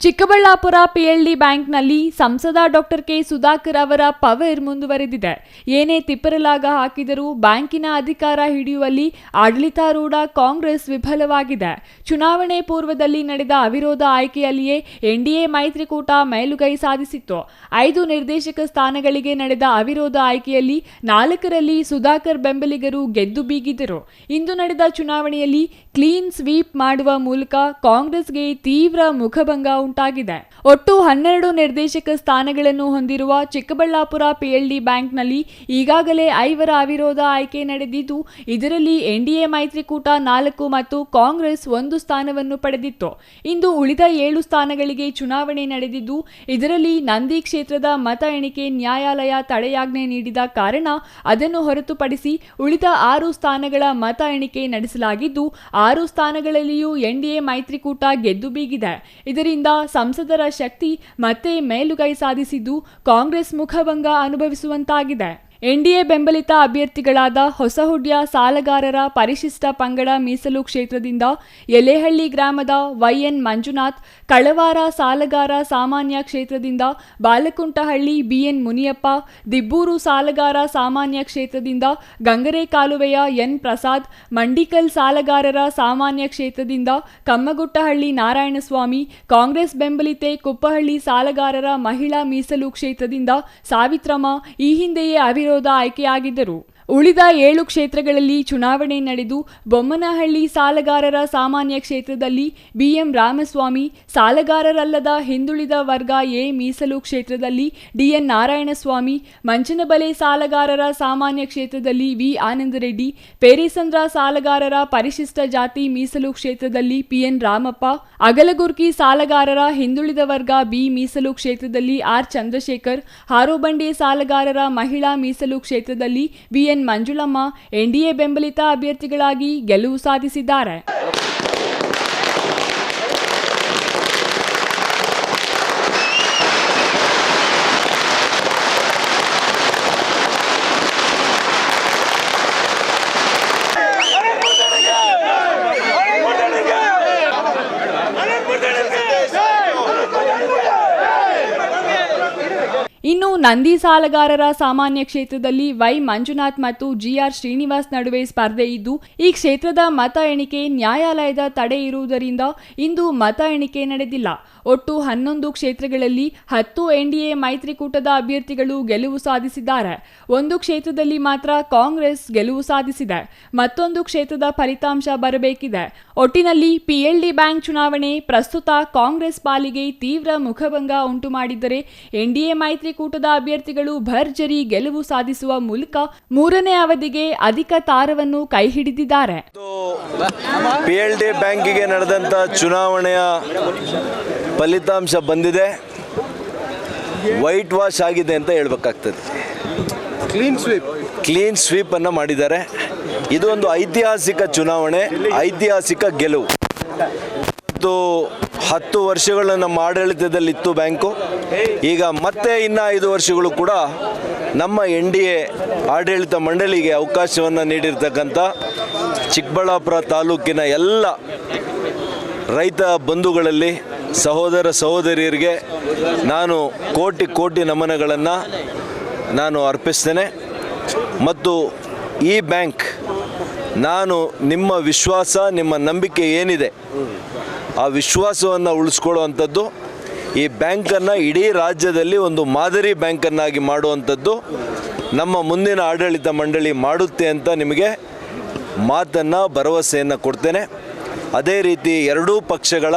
Chikkaballapur PLD ಬ್ಯಾಂಕ್ನಲ್ಲಿ ಸಂಸದ doctor K Sudhakar ಅವರ ಪವರ್ ಮುಂದುವರೆದಿದೆ. ಏನೇ ತಿಪ್ಪರಲಾಗ ಹಾಕಿದರೂ ಬ್ಯಾಂಕಿನ ಅಧಿಕಾರ ಹಿಡಿಯುವಲ್ಲಿ ಆಡಳಿತಾರೂಢ ಕಾಂಗ್ರೆಸ್ ವಿಫಲವಾಗಿದೆ. ಚುನಾವಣೆ ಪೂರ್ವದಲ್ಲಿ ನಡೆದ ಅವಿರೋಧ ಆಯ್ಕೆಯಲ್ಲಿಯೇ ಎನ್ಡಿಎ ಮೈತ್ರಿಕೂಟ ಮೇಲುಗೈ ಸಾಧಿಸಿತ್ತು. ಐದು ನಿರ್ದೇಶಕ ಸ್ಥಾನಗಳಿಗೆ ನಡೆದ ಅವಿರೋಧ ಆಯ್ಕೆಯಲ್ಲಿ ನಾಲ್ಕರಲ್ಲಿ ಸುಧಾಕರ್ ಬೆಂಬಲಿಗರು ಗೆದ್ದು ಬೀಗಿದರು ಇಂದು ನಡೆದ ಚುನಾವಣೆಯಲ್ಲಿ ಕ್ಲೀನ್ ಸ್ವೀಪ್ ಮಾಡುವ ಮೂಲಕ ಕಾಂಗ್ರೆಸ್ಗೆ ತೀವ್ರ ಮುಖಭಂಗ ಉಂಟಾಗಿದೆ. ಒಟ್ಟು ಹನ್ನೆರಡು ನಿರ್ದೇಶಕ ಸ್ಥಾನಗಳನ್ನು ಹೊಂದಿರುವ ಚಿಕ್ಕಬಳ್ಳಾಪುರ ಪಿಎಲ್ಡಿ ಬ್ಯಾಂಕ್ನಲ್ಲಿ ಈಗಾಗಲೇ ಐವರ ಅವಿರೋಧ ಆಯ್ಕೆ ನಡೆದಿದ್ದು, ಇದರಲ್ಲಿ ಎನ್ಡಿಎ ಮೈತ್ರಿಕೂಟ ನಾಲ್ಕು ಮತ್ತು ಕಾಂಗ್ರೆಸ್ ಒಂದು ಸ್ಥಾನವನ್ನು ಪಡೆದಿತ್ತು. ಇಂದು ಉಳಿದ ಏಳು ಸ್ಥಾನಗಳಿಗೆ ಚುನಾವಣೆ ನಡೆದಿದ್ದು, ಇದರಲ್ಲಿ ನಂದಿ ಕ್ಷೇತ್ರದ ಮತ ಎಣಿಕೆ ನ್ಯಾಯಾಲಯ ತಡೆಯಾಜ್ಞೆ ನೀಡಿದ ಕಾರಣ ಅದನ್ನು ಹೊರತುಪಡಿಸಿ ಉಳಿದ ಆರು ಸ್ಥಾನಗಳ ಮತ ಎಣಿಕೆ ನಡೆಸಲಾಗಿದ್ದು, ಆರು ಸ್ಥಾನಗಳಲ್ಲಿಯೂ ಎನ್ಡಿಎ ಮೈತ್ರಿಕೂಟ ಗೆದ್ದು ಬೀಗಿದೆ. ಇದರಿಂದ ಸಂಸದರ ಶಕ್ತಿ ಮತ್ತೆ ಮೇಲುಗೈ ಸಾಧಿಸಿದ್ದು ಕಾಂಗ್ರೆಸ್ ಮುಖಭಂಗ ಅನುಭವಿಸುವಂತಾಗಿದೆ. ಎನ್ಡಿಎ ಬೆಂಬಲಿತ ಅಭ್ಯರ್ಥಿಗಳಾದ ಹೊಸಹುಡ್ಯ ಸಾಲಗಾರರ ಪರಿಶಿಷ್ಟ ಪಂಗಡ ಮೀಸಲು ಕ್ಷೇತ್ರದಿಂದ ಎಲೆಹಳ್ಳಿ ಗ್ರಾಮದ ವೈಎನ್ ಮಂಜುನಾಥ್, ಕಳವಾರ ಸಾಲಗಾರ ಸಾಮಾನ್ಯ ಕ್ಷೇತ್ರದಿಂದ ಬಾಲಕುಂಟಹಳ್ಳಿ ಬಿಎನ್ ಮುನಿಯಪ್ಪ, ದಿಬ್ಬೂರು ಸಾಲಗಾರ ಸಾಮಾನ್ಯ ಕ್ಷೇತ್ರದಿಂದ ಗಂಗರೆ ಕಾಲುವೆಯ ಎನ್ ಪ್ರಸಾದ್, ಮಂಡಿಕಲ್ ಸಾಲಗಾರರ ಸಾಮಾನ್ಯ ಕ್ಷೇತ್ರದಿಂದ ಕಮ್ಮಗುಟ್ಟಹಳ್ಳಿ ನಾರಾಯಣಸ್ವಾಮಿ, ಕಾಂಗ್ರೆಸ್ ಬೆಂಬಲಿತೆ ಕುಪ್ಪಹಳ್ಳಿ ಸಾಲಗಾರರ ಮಹಿಳಾ ಮೀಸಲು ಕ್ಷೇತ್ರದಿಂದ ಸಾವಿತ್ರಮ್ಮ, ಈ ಹಿಂದೆಯೇ ಅವಿರೋಧ ಆಯ್ಕೆಯಾಗಿದ್ದರು. ಉಳಿದ ಏಳು ಕ್ಷೇತ್ರಗಳಲ್ಲಿ ಚುನಾವಣೆ ನಡೆದು ಬೊಮ್ಮನಹಳ್ಳಿ ಸಾಲಗಾರರ ಸಾಮಾನ್ಯ ಕ್ಷೇತ್ರದಲ್ಲಿ ಬಿಎಂ ರಾಮಸ್ವಾಮಿ, ಸಾಲಗಾರರಲ್ಲದ ಹಿಂದುಳಿದ ವರ್ಗ ಎ ಮೀಸಲು ಕ್ಷೇತ್ರದಲ್ಲಿ ಡಿಎನ್ ನಾರಾಯಣಸ್ವಾಮಿ, ಮಂಚನಬಲೆ ಸಾಲಗಾರರ ಸಾಮಾನ್ಯ ಕ್ಷೇತ್ರದಲ್ಲಿ ವಿ ಆನಂದರೆಡ್ಡಿ, ಪೇರಿಸಂದ್ರ ಸಾಲಗಾರರ ಪರಿಶಿಷ್ಟ ಜಾತಿ ಮೀಸಲು ಕ್ಷೇತ್ರದಲ್ಲಿ ಪಿಎನ್ ರಾಮಪ್ಪ, ಅಗಲಗುರ್ಕಿ ಸಾಲಗಾರರ ಹಿಂದುಳಿದ ವರ್ಗ ಬಿ ಮೀಸಲು ಕ್ಷೇತ್ರದಲ್ಲಿ ಆರ್ ಚಂದ್ರಶೇಖರ್, ಹಾರೋಬಂಡೆ ಸಾಲಗಾರರ ಮಹಿಳಾ ಮೀಸಲು ಕ್ಷೇತ್ರದಲ್ಲಿ ಬಿಎನ್ ಮಂಜುಳಮ್ಮ ಎನ್ಡಿಎ ಬೆಂಬಲಿತ ಅಭ್ಯರ್ಥಿಗಳಾಗಿ ಗೆಲುವು ಸಾಧಿಸಿದ್ದಾರೆ. ಇನ್ನು ನಂದಿ ಸಾಲಗಾರರ ಸಾಮಾನ್ಯ ಕ್ಷೇತ್ರದಲ್ಲಿ ವೈ ಮಂಜುನಾಥ್ ಮತ್ತು ಜಿಆರ್ ಶ್ರೀನಿವಾಸ್ ನಡುವೆ ಸ್ಪರ್ಧೆ ಇದ್ದು, ಈ ಕ್ಷೇತ್ರದ ಮತ ಎಣಿಕೆ ನ್ಯಾಯಾಲಯದ ತಡೆ ಇರುವುದರಿಂದ ಇಂದು ಮತ ಎಣಿಕೆ ನಡೆದಿಲ್ಲ. ಒಟ್ಟು ಹನ್ನೊಂದು ಕ್ಷೇತ್ರಗಳಲ್ಲಿ ಹತ್ತು ಎನ್ಡಿಎ ಮೈತ್ರಿಕೂಟದ ಅಭ್ಯರ್ಥಿಗಳು ಗೆಲುವು ಸಾಧಿಸಿದ್ದಾರೆ. ಒಂದು ಕ್ಷೇತ್ರದಲ್ಲಿ ಮಾತ್ರ ಕಾಂಗ್ರೆಸ್ ಗೆಲುವು ಸಾಧಿಸಿದೆ. ಮತ್ತೊಂದು ಕ್ಷೇತ್ರದ ಫಲಿತಾಂಶ ಬರಬೇಕಿದೆ. ಒಟ್ಟಿನಲ್ಲಿ ಪಿಎಲ್ಡಿ ಬ್ಯಾಂಕ್ ಚುನಾವಣೆ ಪ್ರಸ್ತುತ ಕಾಂಗ್ರೆಸ್ ಪಾಲಿಗೆ ತೀವ್ರ ಮುಖಭಂಗ ಉಂಟು ಮಾಡಿದ್ದರೆ ಎನ್ಡಿಎ ಮೈತ್ರಿಕೂಟದ ಅಭ್ಯರ್ಥಿಗಳು ಭರ್ಜರಿ ಗೆಲುವು ಸಾಧಿಸುವ ಮೂಲಕ ಮೂರನೇ ಅವಧಿಗೆ ಅಧಿಕ ತಾರವನ್ನು ಕೈಹಿಡಿದಿದ್ದಾರೆ ಪಿ ಎಲ್ ಡಿ ಬ್ಯಾಂಕಿಗೆ ನಡೆದಂತ ಚುನಾವಣೆಯ ಫಲಿತಾಂಶ ಬಂದಿದೆ. ವೈಟ್ ವಾಶ್ ಆಗಿದೆ ಅಂತ ಹೇಳ್ಬೇಕಾಗ್ತದೆ. ಕ್ಲೀನ್ ಸ್ವೀಪ್ ಕ್ಲೀನ್ ಸ್ವೀಪ್ ಅನ್ನು ಮಾಡಿದ್ದಾರೆ. ಇದು ಒಂದು ಐತಿಹಾಸಿಕ ಚುನಾವಣೆ ಐತಿಹಾಸಿಕ ಗೆಲುವು. ಮತ್ತು ಹತ್ತು ವರ್ಷಗಳ ನಮ್ಮ ಆಡಳಿತದಲ್ಲಿತ್ತು ಬ್ಯಾಂಕು. ಈಗ ಮತ್ತೆ ಇನ್ನ ಐದು ವರ್ಷಗಳು ಕೂಡ ನಮ್ಮ ಎನ್ ಡಿ ಎ ಆಡಳಿತ ಮಂಡಳಿಗೆ ಅವಕಾಶವನ್ನು ನೀಡಿರ್ತಕ್ಕಂಥ ಚಿಕ್ಕಬಳ್ಳಾಪುರ ತಾಲೂಕಿನ ಎಲ್ಲ ರೈತ ಬಂಧುಗಳಲ್ಲಿ ಸಹೋದರ ಸಹೋದರಿಯರಿಗೆ ನಾನು ಕೋಟಿ ಕೋಟಿ ನಮನಗಳನ್ನು ನಾನು ಅರ್ಪಿಸ್ತೇನೆ. ಮತ್ತು ಈ ಬ್ಯಾಂಕ್ ನಾನು ನಿಮ್ಮ ವಿಶ್ವಾಸ, ನಿಮ್ಮ ನಂಬಿಕೆ ಏನಿದೆ ಆ ವಿಶ್ವಾಸವನ್ನು ಉಳಿಸ್ಕೊಳ್ಳುವಂಥದ್ದು, ಈ ಬ್ಯಾಂಕನ್ನು ಇಡೀ ರಾಜ್ಯದಲ್ಲಿ ಒಂದು ಮಾದರಿ ಬ್ಯಾಂಕನ್ನಾಗಿ ಮಾಡುವಂಥದ್ದು ನಮ್ಮ ಮುಂದಿನ ಆಡಳಿತ ಮಂಡಳಿ ಮಾಡುತ್ತೆ ಅಂತ ನಿಮಗೆ ಮಾತನ್ನು ಭರವಸೆಯನ್ನು ಕೊಡ್ತೇನೆ. ಅದೇ ರೀತಿ ಎರಡೂ ಪಕ್ಷಗಳ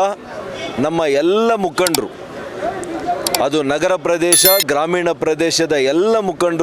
ನಮ್ಮ ಎಲ್ಲ ಮುಖಂಡರು, ಅದು ನಗರ ಪ್ರದೇಶ, ಗ್ರಾಮೀಣ ಪ್ರದೇಶದ ಎಲ್ಲ ಮುಖಂಡರು